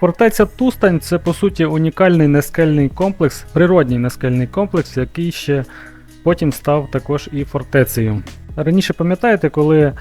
Фортеця Тустань це по суті унікальний нескельний комплекс, природній нескельний комплекс, який ще потім став також і фортецею. Раніше пам'ятаєте, коли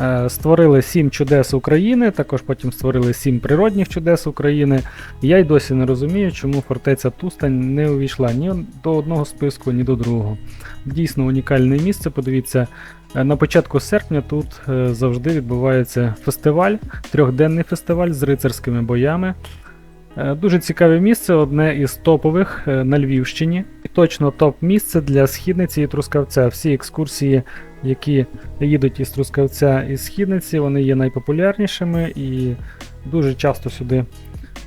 е, створили сім чудес України, також потім створили сім природних чудес України. Я й досі не розумію, чому фортеця Тустань не увійшла ні до одного списку, ні до другого. Дійсно унікальне місце. Подивіться, на початку серпня тут е, завжди відбувається фестиваль, трьохденний фестиваль з рицарськими боями. Е, Дуже цікаве місце, одне із топових е, на Львівщині. І точно топ-місце для східниці і трускавця. Всі екскурсії, які їдуть із трускавця і східниці, вони є найпопулярнішими і дуже часто сюди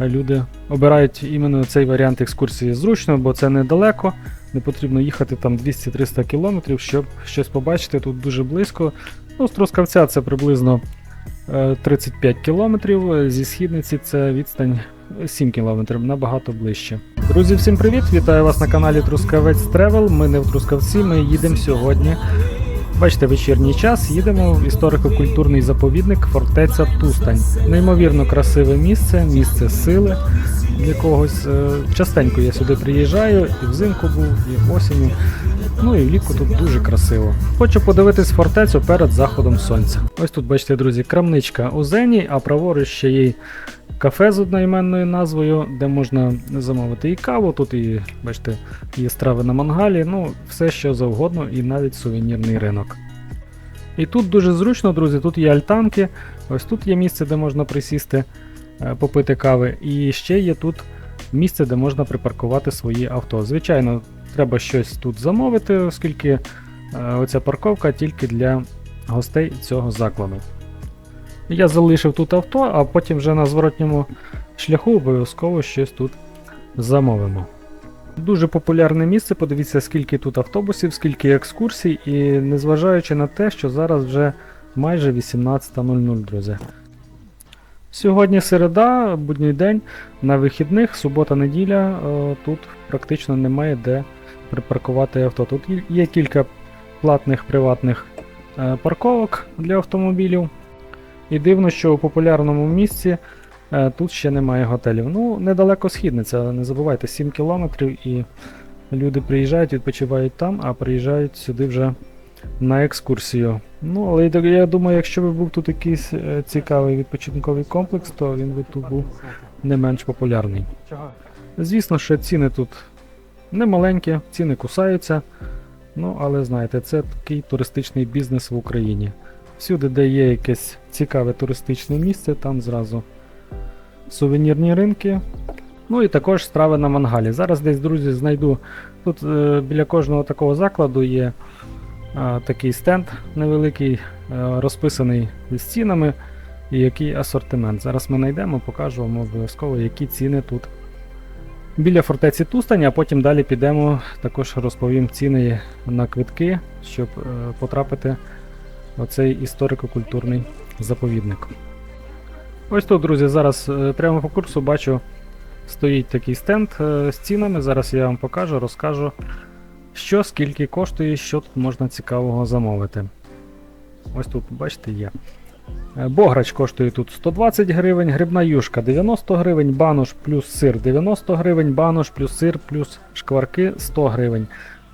е, люди обирають іменно цей варіант екскурсії зручно, бо це недалеко. Не потрібно їхати там 200-300 кілометрів, щоб щось побачити. Тут дуже близько. Ну, з Трускавця це приблизно е, 35 кілометрів. е, Зі східниці це відстань 7 кілометрів, набагато ближче. Друзі, всім привіт! Вітаю вас на каналі Трускавець Тревел. Ми не в Трускавці, ми їдемо сьогодні. Бачите, вечірній час їдемо в історико-культурний заповідник Фортеця Тустань. Неймовірно красиве місце, місце сили для когось. Е, Частенько я сюди приїжджаю, і взимку був, і осінню. Ну і влітку тут дуже красиво. Хочу подивитись фортецю перед заходом сонця. Ось тут, бачите, друзі, крамничка у Зені, а праворуч ще є кафе з одноіменною назвою, де можна замовити і каву. Тут і, бачите, є страви на мангалі, ну, все що завгодно, і навіть сувенірний ринок. І тут дуже зручно, друзі, тут є альтанки, ось тут є місце, де можна присісти, е, попити кави, і ще є тут місце, де можна припаркувати свої авто. Звичайно, треба щось тут замовити, оскільки е, оця парковка тільки для гостей цього закладу. Я залишив тут авто, а потім вже на зворотньому шляху обов'язково щось тут замовимо. Дуже популярне місце, подивіться, скільки тут автобусів, скільки екскурсій, і незважаючи на те, що зараз вже майже 18.00, друзі. Сьогодні середа, будній день, на вихідних, субота-неділя, е, тут практично немає де припаркувати авто. Тут є- кілька платних приватних е, парковок для автомобілів. І дивно, що у популярному місці е, тут ще немає готелів. Ну, недалеко східниця, не забувайте, 7 кілометрів і люди приїжджають, відпочивають там, а приїжджають сюди вже на екскурсію. Ну, але я- думаю, якщо би був тут якийсь е, цікавий відпочинковий комплекс, то він би тут був не менш популярний. Звісно, що ціни тут не маленькі, ціни кусаються. Ну, але знаєте, це такий туристичний бізнес в Україні. Всюди, де є якесь цікаве туристичне місце, там зразу сувенірні ринки. Ну і також страви на мангалі. Зараз десь, друзі, знайду. Тут е, біля кожного такого закладу є такий стенд невеликий, е, розписаний з цінами і який асортимент. Зараз ми знайдемо, покажу вам обов'язково, які ціни тут. Біля фортеці Тустань, а потім далі підемо, також розповім ціни на квитки, щоб е, потрапити в оцей історико-культурний заповідник. Ось тут, друзі, зараз е, прямо по курсу бачу, стоїть такий стенд з цінами. Зараз я вам покажу, розкажу, що скільки коштує, що тут можна цікавого замовити. Ось тут, бачите, є. Е, Бограч коштує тут 120 гривень, грибна юшка 90 гривень, банош плюс сир 90 гривень, банош плюс сир плюс шкварки 100 гривень.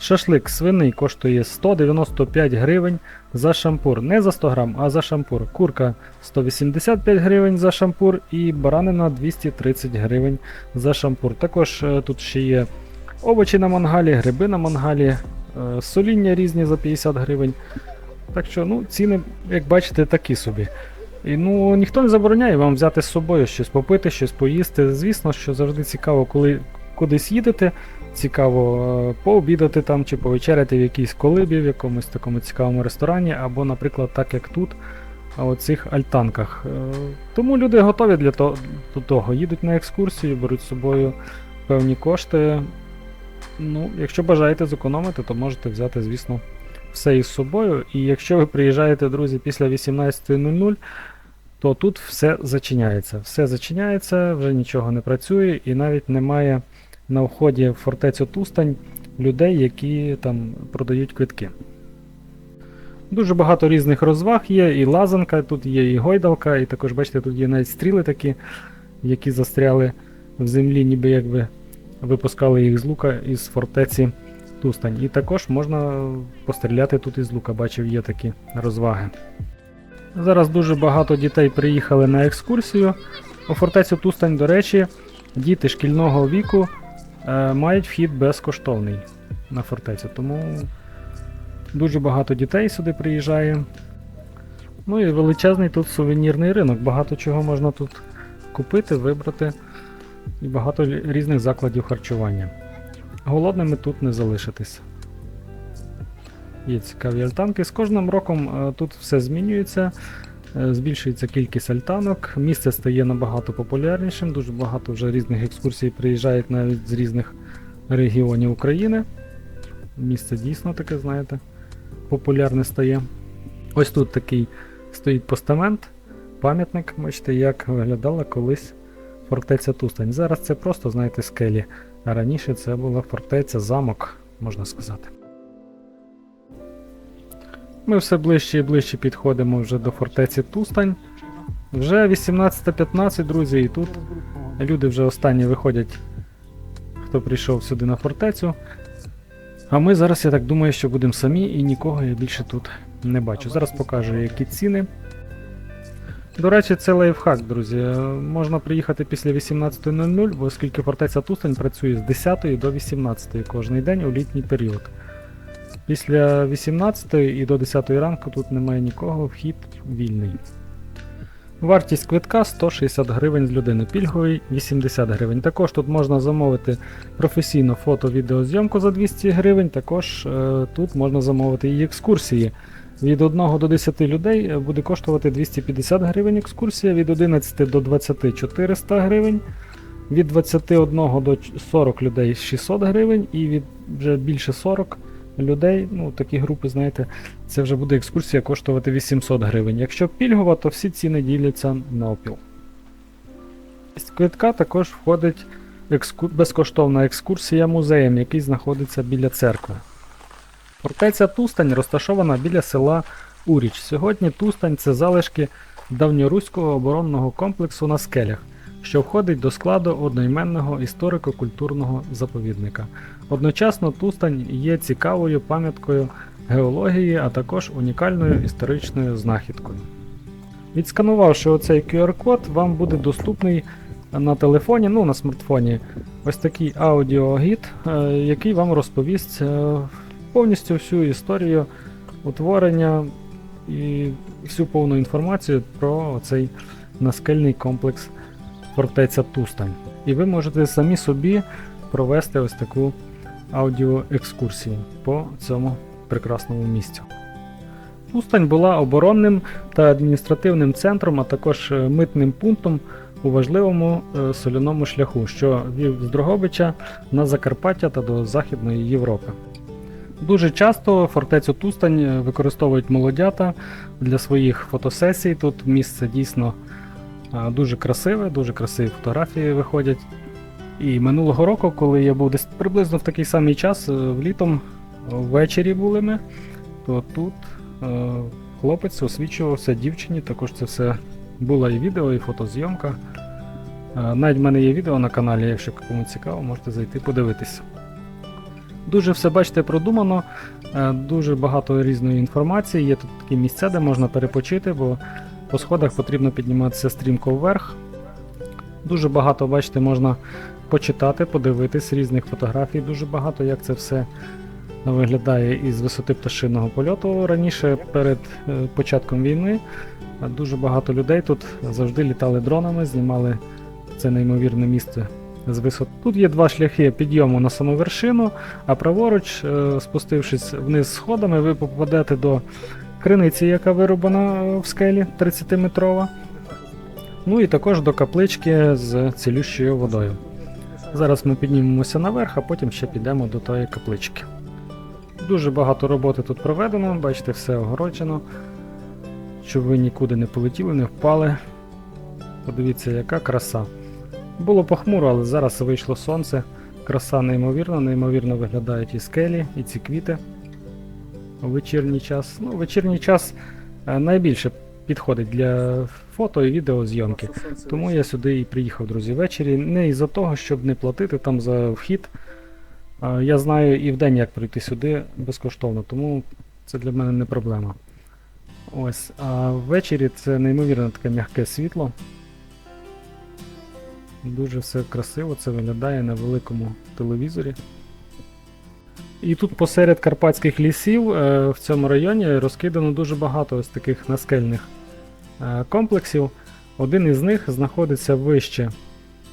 Шашлик свиний коштує 195 гривень за шампур. Не за 100 грам, а за шампур. Курка 185 гривень за шампур і баранина 230 гривень за шампур. Також е, тут ще є овочі на мангалі, гриби на мангалі, е, соління різні за 50 гривень. Так що, ну, ціни, як бачите, такі собі. І ну ніхто не забороняє вам взяти з собою щось попити, щось поїсти. Звісно, що завжди цікаво, коли кудись їдете. Цікаво е, пообідати там чи повечеряти в якійсь колибі, в якомусь такому цікавому ресторані, або, наприклад, так як тут, у цих альтанках. Е, Тому люди готові для того, до того. Їдуть на екскурсію, беруть з собою певні кошти. Ну, якщо бажаєте зекономити, то можете взяти, звісно, все із собою. І якщо ви приїжджаєте, друзі, після 18.00, то тут все зачиняється. Все зачиняється, вже нічого не працює, і навіть немає на вході в фортецю Тустань людей, які там продають квитки. Дуже багато різних розваг є, і лазанка, тут є і гойдалка, і також, бачите, тут є навіть стріли такі, які застряли в землі, ніби якби випускали їх з лука із фортеці Тустань. І також можна постріляти тут із лука, бачив, є такі розваги. Зараз дуже багато дітей приїхали на екскурсію. У фортецю Тустань, до речі, діти шкільного віку е, мають вхід безкоштовний на фортецю. Тому дуже багато дітей сюди приїжджає. Ну і величезний тут сувенірний ринок. Багато чого можна тут купити, вибрати. І багато різних закладів харчування. Голодними тут не залишитись. Є цікаві альтанки. З кожним роком е, тут все змінюється, е, збільшується кількість альтанок, місце стає набагато популярнішим, дуже багато вже різних екскурсій приїжджають навіть з різних регіонів України. Місце дійсно таке, знаєте, популярне стає. Ось тут такий стоїть постамент, пам'ятник, бачите, як виглядала колись фортеця Тустань. Зараз це просто, знаєте, скелі, а раніше це була фортеця, замок, можна сказати. Ми все ближче і ближче підходимо вже до фортеці Тустань. Вже 18.15, друзі, і тут люди вже останні виходять, хто прийшов сюди на фортецю. А ми зараз, я так думаю, що будемо самі і нікого я більше тут не бачу. Зараз покажу, які ціни. До речі, це лайфхак, друзі. Можна приїхати після 18.00, бо оскільки фортеця Тустань працює з 10 до 18 кожний день у літній період. Після 18 і до 10 ранку тут немає нікого, вхід вільний. Вартість квитка 160 гривень з людини, пільговий 80 гривень. Також тут можна замовити професійну фото-відеозйомку за 200 гривень. Також е, тут можна замовити і екскурсії. Від 1 до 10 людей е, буде коштувати 250 гривень екскурсія, від 11 до 20 400 гривень, від 21 до 40 людей 600 гривень, і від вже більше 40 людей, ну такі групи, знаєте, це вже буде екскурсія коштувати 800 гривень. Якщо пільгова, то всі ціни діляться на опіл. З квитка також входить екску... безкоштовна екскурсія музеєм, який знаходиться біля церкви. Фортеця Тустань розташована біля села Уріч. Сьогодні Тустань це залишки давньоруського оборонного комплексу на скелях, що входить до складу одноіменного історико-культурного заповідника. Одночасно Тустань є цікавою пам'яткою геології, а також унікальною історичною знахідкою. Відсканувавши оцей QR-код, вам буде доступний на телефоні, ну на смартфоні, ось такий аудіогід, е, який вам розповість е, повністю всю історію утворення і всю повну інформацію про цей наскельний комплекс фортеця Тустань. І ви можете самі собі провести ось таку аудіоекскурсію по цьому прекрасному місцю. Тустань була оборонним та адміністративним центром, а також е, митним пунктом у важливому е, соляному шляху, що вів з Дрогобича на Закарпаття та до Західної Європи. Дуже часто фортецю Тустань е, використовують молодята для своїх фотосесій. Тут місце дійсно е, дуже красиве, дуже красиві фотографії виходять. І минулого року, коли я був десь приблизно в такий самий час, е, влітом ввечері були ми, то тут хлопець освічувався дівчині, також це все було і відео, і фотозйомка. Навіть в мене є відео на каналі, якщо кому цікаво, можете зайти подивитися. Дуже все бачите продумано, е, дуже багато різної інформації. Є тут такі місця, де можна перепочити, бо по сходах потрібно підніматися стрімко вверх. Дуже багато, бачите, можна почитати, подивитись різних фотографій, дуже багато, як це все виглядає із висоти пташиного польоту. Раніше, перед е, початком війни, е, дуже багато людей тут завжди літали дронами, знімали це неймовірне місце з висот. Тут є два шляхи підйому на саму вершину, а праворуч, е, спустившись вниз сходами, ви попадете до криниці, яка вирубана е, в скелі 30-метрова. Ну і також до каплички з цілющою водою. Зараз ми піднімемося наверх, а потім ще підемо до тої каплички. Дуже багато роботи тут проведено, бачите, все огороджено. Щоб ви нікуди не полетіли, не впали. Подивіться, яка краса. Було похмуро, але зараз вийшло сонце. Краса неймовірна, неймовірно виглядають і скелі, і ці квіти у вечірній час. Ну, вечірній час е, найбільше підходить для фото і відеозйомки. Тому я сюди і приїхав, друзі, ввечері. Не із-за того, щоб не платити там за вхід. Я знаю і вдень, як прийти сюди безкоштовно, тому це для мене не проблема. Ось, а ввечері це неймовірно таке м'яке світло. Дуже все красиво це виглядає на великому телевізорі. І тут посеред карпатських лісів е, в цьому районі розкидано дуже багато ось таких наскельних е, комплексів. Один із них знаходиться вище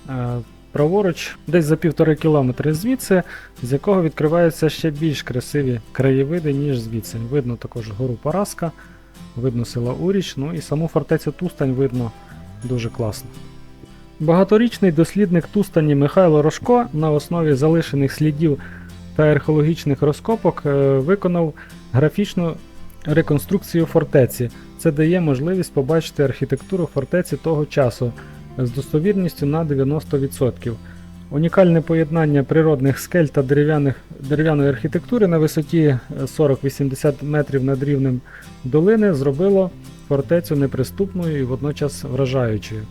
е, праворуч, десь за півтори кілометри звідси, з якого відкриваються ще більш красиві краєвиди, ніж звідси. Видно також гору Параска, видно село Уріч, ну і саму фортецю Тустань видно дуже класно. Багаторічний дослідник Тустані Михайло Рожко на основі залишених слідів та археологічних розкопок е, виконав графічну реконструкцію фортеці. Це дає можливість побачити архітектуру фортеці того часу з достовірністю на 90%. Унікальне поєднання природних скель та дерев'яної архітектури на висоті е, 40-80 метрів над рівнем долини зробило фортецю неприступною і водночас вражаючою.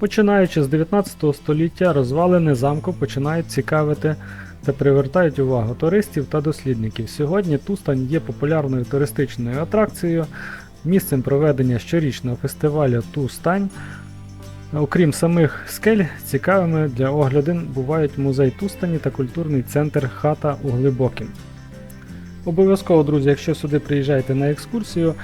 Починаючи з 19 століття, розвалини замку починають цікавити та привертають увагу туристів та дослідників. Сьогодні Тустань є популярною туристичною атракцією, місцем проведення щорічного фестивалю Тустань. Окрім самих скель, цікавими для оглядин бувають музей Тустані та культурний центр Хата у Глибокім. Обов'язково, друзі, якщо сюди приїжджаєте на екскурсію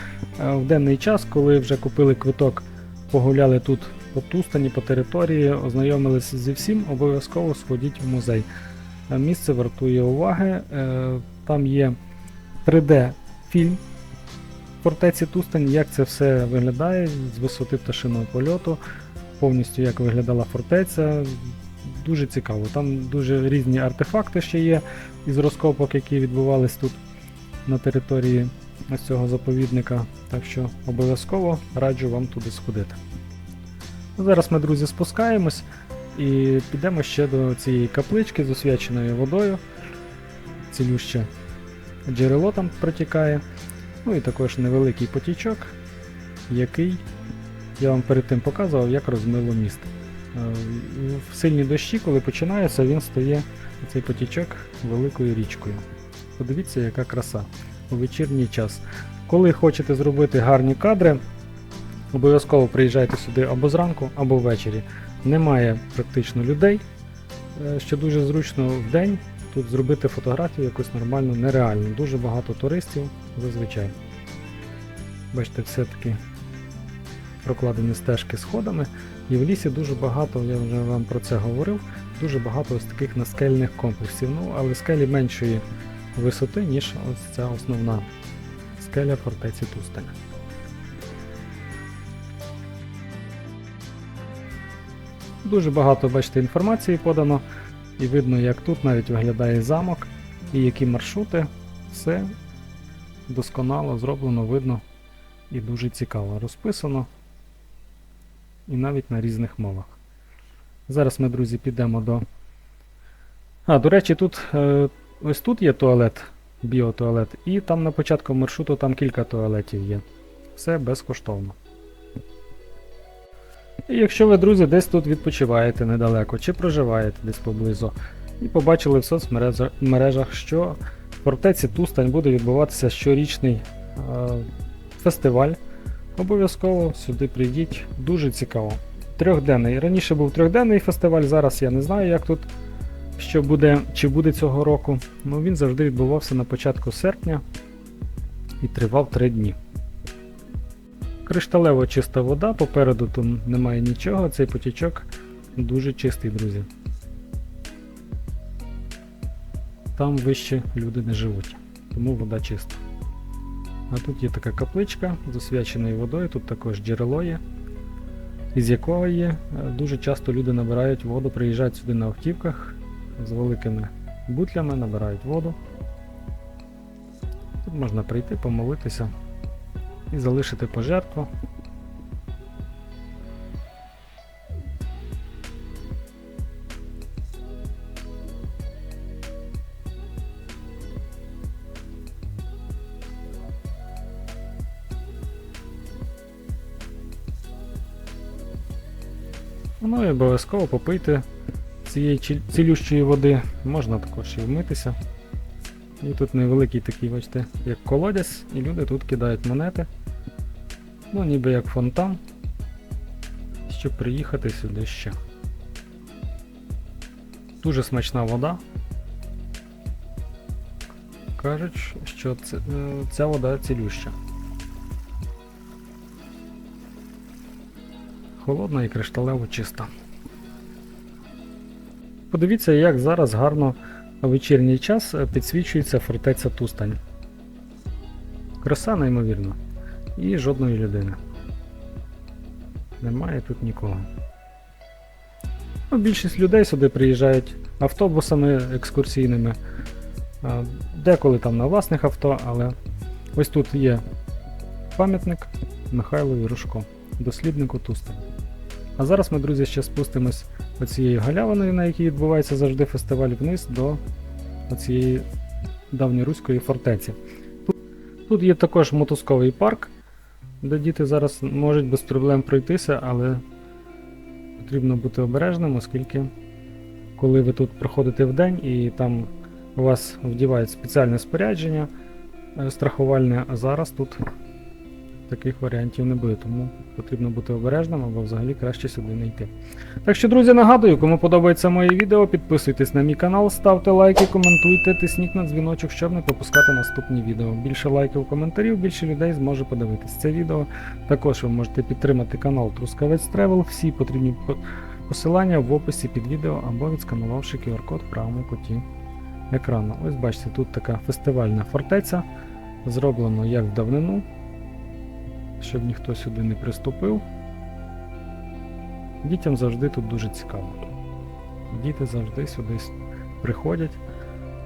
е, в денний час, коли вже купили квиток, погуляли тут по Тустані, по території, ознайомилися зі всім, обов'язково сходіть в музей. Е, Місце вартує уваги. е, Там є 3D-фільм фортеці Тустань, як це все виглядає з висоти пташиного польоту, повністю як виглядала фортеця. Дуже цікаво. Там дуже різні артефакти ще є із розкопок, які відбувались тут на території цього заповідника. Так що обов'язково раджу вам туди сходити. Зараз ми, друзі, спускаємось і підемо ще до цієї каплички з освяченою водою. Цілюще джерело там протікає. Ну і також невеликий потічок, який я вам перед тим показував, як розмило міст. Е, В сильні дощі, коли починаються, він стає цей потічок великою річкою. Подивіться, яка краса у вечірній час. Коли хочете зробити гарні кадри, обов'язково приїжджайте сюди або зранку, або ввечері. Немає практично людей, е, що дуже зручно в день тут зробити фотографію якусь нормальну, нереально. Дуже багато туристів зазвичай. Бачите, все-таки прокладені стежки сходами. І в лісі дуже багато, я вже вам про це говорив, дуже багато ось таких наскельних комплексів. Ну, але скелі меншої висоти, ніж ось ця основна скеля фортеці Тустеня. Дуже багато, бачите, інформації подано, і видно, як тут навіть виглядає замок, і які маршрути. Все досконало зроблено, видно і дуже цікаво розписано. І навіть на різних мовах. Зараз ми, друзі, підемо до. А, до речі, тут е, ось тут є туалет, біотуалет, і там на початку маршруту там кілька туалетів є. Все безкоштовно. І якщо ви, друзі, десь тут відпочиваєте недалеко чи проживаєте десь поблизу, і побачили в соцмережах, що в фортеці Тустань буде відбуватися щорічний е, фестиваль. Обов'язково сюди прийдіть, дуже цікаво. Трьохденний. Раніше був трьохденний фестиваль, зараз я не знаю, як тут що буде, чи буде цього року. Ну він завжди відбувався на початку серпня і тривав 3 дні. Кришталево чиста вода, попереду тут немає нічого, цей потічок дуже чистий, друзі. Там вище люди не живуть, тому вода чиста. А тут є така капличка з освяченою водою, тут також джерело є, із якого є. е, Дуже часто люди набирають воду, приїжджають сюди на автівках з великими бутлями, набирають воду. Тут можна прийти, помолитися і залишити пожертву. Ну і обов'язково попийте цієї цілющої води. Можна також і вмитися. І тут невеликий такий, бачите, як колодязь, і люди тут кидають монети. Ну, ніби як фонтан, щоб приїхати сюди ще. Дуже смачна вода. Кажуть, що е, ця вода цілюща. Холодна і кришталево чиста. Подивіться, як зараз гарно у вечірній час е, підсвічується фортеця Тустань. Краса неймовірна. І жодної людини. Немає тут нікого. Ну, більшість людей сюди приїжджають автобусами екскурсійними. Деколи там на власних авто, але ось тут є пам'ятник Михайлові Рушко, досліднику Тустань. А зараз ми, друзі, ще спустимось оцією галявиною, на якій відбувається завжди фестиваль, вниз до оцієї давньоруської фортеці. Тут є також мотузковий парк, де діти зараз можуть без проблем пройтися, але потрібно бути обережним, оскільки коли ви тут проходите в день і там у вас вдівають спеціальне спорядження е, страхувальне, а зараз тут таких варіантів не буде, тому потрібно бути обережним або взагалі краще сюди не йти. Так що, друзі, нагадую, кому подобається моє відео, підписуйтесь на мій канал, ставте лайки, коментуйте, тисніть на дзвіночок, щоб не пропускати наступні відео. Більше лайків, коментарів, більше людей зможе подивитись це відео. Також ви можете підтримати канал Трускавець Тревел. Всі потрібні посилання в описі під відео або відсканувавши QR-код в правому куті екрану. Ось бачите, тут така фестивальна фортеця. Зроблено як в давнину, щоб ніхто сюди не приступив. Дітям завжди тут дуже цікаво. Діти завжди сюди приходять.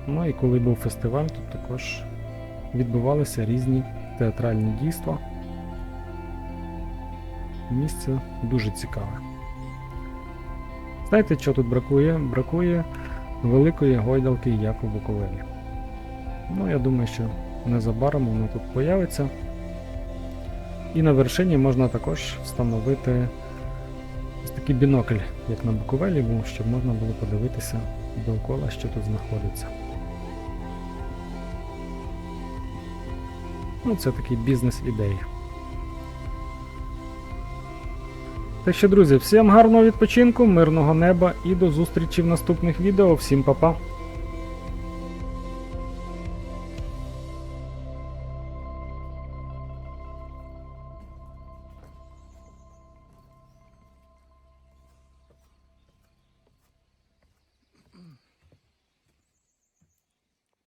Ну і коли був фестиваль, тут також відбувалися різні театральні дійства. Місце дуже цікаве. Знаєте, що тут бракує? Бракує великої гойдалки, як у. Ну, я думаю, що незабаром воно тут появиться. І на вершині можна також встановити ось такий бінокль, як на Буковелі щоб можна було подивитися довкола, що тут знаходиться. Ну, це такий бізнес-ідея. Так що, друзі, всім гарного відпочинку, мирного неба і до зустрічі в наступних відео. Всім па-па!